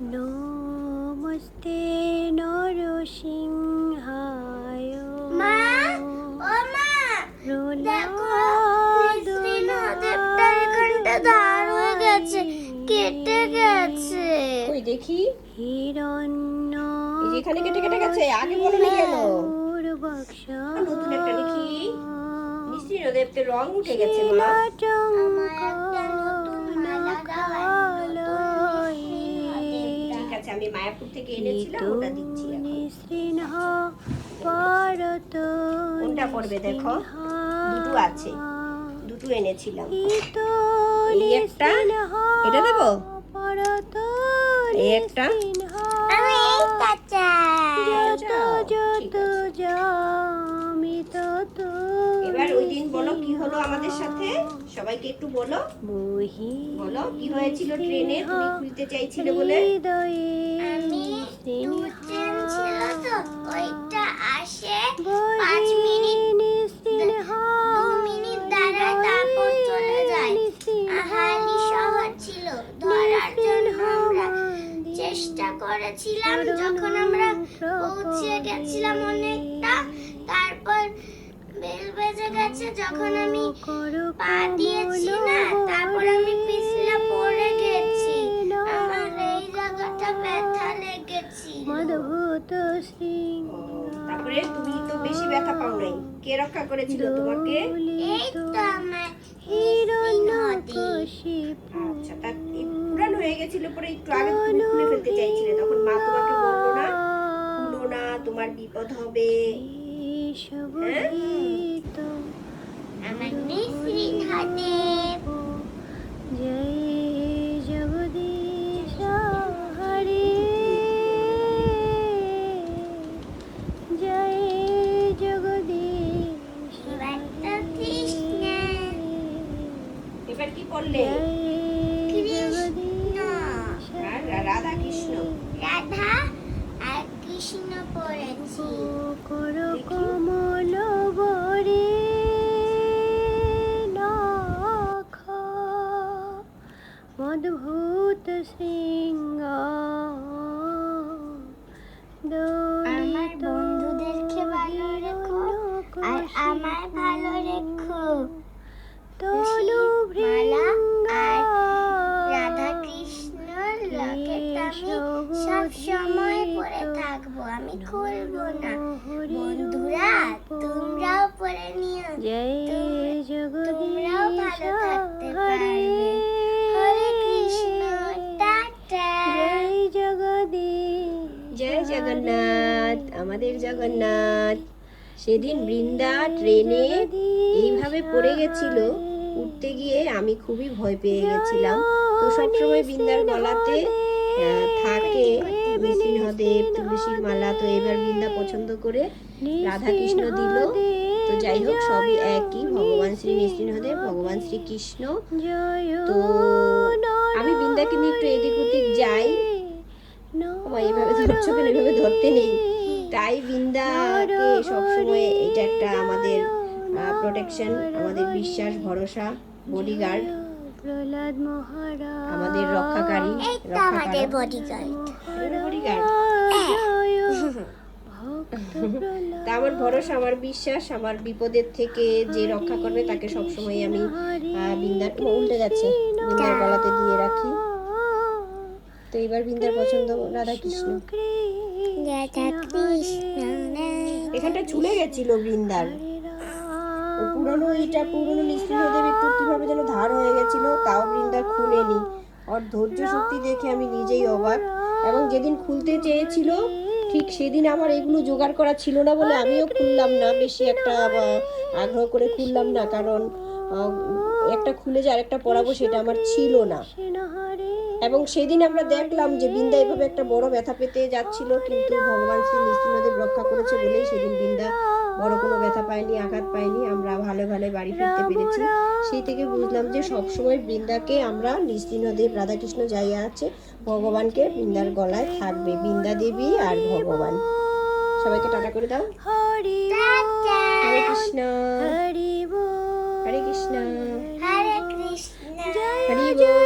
নমস্তে নরসিংহায়। মা ও মা দেখো শ্রীনদেবটার এখানটা ধার হয়ে গেছে কেটে গেছে। ওই দেখি? হিরণ্য এই যে এখানে কেটে কেটে গেছে আগে বলো নি কেন? নতুন একটা দেখি। মিষ্টি রং উঠে গেছে মা। আমার একটা নতুন মালা আছে মায়াপুর থেকে এনেছিলাম ওটা দিচ্ছি কোনটা পড়বে দেখো? দুটো আছে। দুটো এনেছিলাম। একটা। এটা দেবো? একটা। দিন বলো, কি হলো আমাদের সাথে? সবাইকে একটু বলো। বলো, কি হয়েছিল ট্রেনে? তুমি খুলতে চাইছিলে বলে? আমি ট্রেন ছিল তো, ওইটা আসে বহি পাঁচ মিনিট। চেষ্টা করেছিলাম। যখন আমরা পৌঁছে গেছিলাম অনেকটা, তারপর বেল বেজে গেছে যখন আমি পা দিয়েছি না তারপর আমি পিছলে পড়ে গেছি। আমার এই জায়গাটা ব্যথা লেগেছি। মদভূত সিং তারপরে তুমি তো বেশি ব্যথা পাও নাই। কে রক্ষা করেছিল তোমাকে? এই তো আমার আচ্ছা তা পুরান হয়ে গেছিল পরে একটু আগে তুমি খুলে ফেলতে চাইছিলে। তখন মা তোমাকে বলল না খুলো না তোমার বিপদ হবে। সবহিত আমার নৃসিংহদেব জয় জগদীশ হরে জয় জগদীশ কৃষ্ণ। এবার কি করলে? কৃষ্ণ। রাধা কৃষ্ণ। রাধা আর কৃষ্ণ পড়েছি। আর আমার ভালো রেখো। তনু মালা আর রাধা কৃষ্ণ লকেট আমি সব সময় পরে থাকব আমি খুলবো না। বন্ধুরা তোমরাও পরে নিও। জয় তোমরাও ভালো থাকতে পারবে। হরে কৃষ্ণ টাটা। জয় জগদীশ জয় জগন্নাথ আমাদের জগন্নাথ। সেদিন বৃন্দা ট্রেনে এইভাবে পড়ে গেছিল উঠতে গিয়ে আমি খুবই ভয় পেয়ে গেছিলাম। তো সবসময় বৃন্দার গলাতে থাকে নৃসিংহদেব তুলসীর মালা তো এবার বৃন্দা পছন্দ করে রাধা কৃষ্ণ দিল। তো যাই হোক সবই একই। ভগবান শ্রী নৃসিংহদেব ভগবান শ্রী কৃষ্ণ। তো আমি বৃন্দাকে নিয়ে একটু এদিক ওদিক যাই এইভাবে ধরছো কেন? এইভাবে ধরতে নেই। তাই বৃন্দাকে সবসময় এটা একটা আমাদের প্রোটেকশন আমাদের বিশ্বাস ভরসা বডিগার্ড আমাদের রক্ষাকারী আমাদের বডিগার্ড বডিগার্ড তা আমার ভরসা আমার বিশ্বাস আমার বিপদের থেকে যে রক্ষা করবে তাকে সবসময় আমি বৃন্দার উল্টে যাচ্ছে বৃন্দার গলাতে দিয়ে রাখি। তো এবার বৃন্দার পছন্দ রাধা কৃষ্ণ এখানটা চুলে গেছিল বৃন্দার। পুরনো এটা পুরনো নৃসিংহদেব একটু কীভাবে যেন ধার হয়ে গেছিল, তাও বৃন্দার খুলেনি। ওর ধৈর্য শক্তি দেখে আমি নিজেই অবাক। এবং যেদিন খুলতে চেয়েছিল, ঠিক সেদিন আমার এগুলো জোগাড় করা ছিল না বলে আমিও খুললাম না। বেশি একটা আগ্রহ করে খুললাম না, কারণ একটা খুলে যে আরেকটা পরাবো সেটা আমার ছিল না। এবং সেদিন আমরা দেখলাম যে বৃন্দা এভাবে একটা বড় ব্যথা পেতে যাচ্ছিল কিন্তু ভগবান শ্রী নৃসিংহদেব রক্ষা করেছে বলেই সেদিন বৃন্দা বড় কোনো ব্যথা পায়নি আঘাত পায়নি আমরা ভালো ভালো বাড়ি ফিরতে পেরেছি। সেই থেকে বুঝলাম যে সবসময় বৃন্দাকে আমরা নৃসিংহদেব রাধাকৃষ্ণ যাই আছে ভগবানকে বৃন্দার গলায় থাকবে বৃন্দা দেবী আর ভগবান। সবাইকে টাটা করে দাও। হরে কৃষ্ণ। হরি হরে কৃষ্ণ। হরে কৃষ্ণ। হরি বল।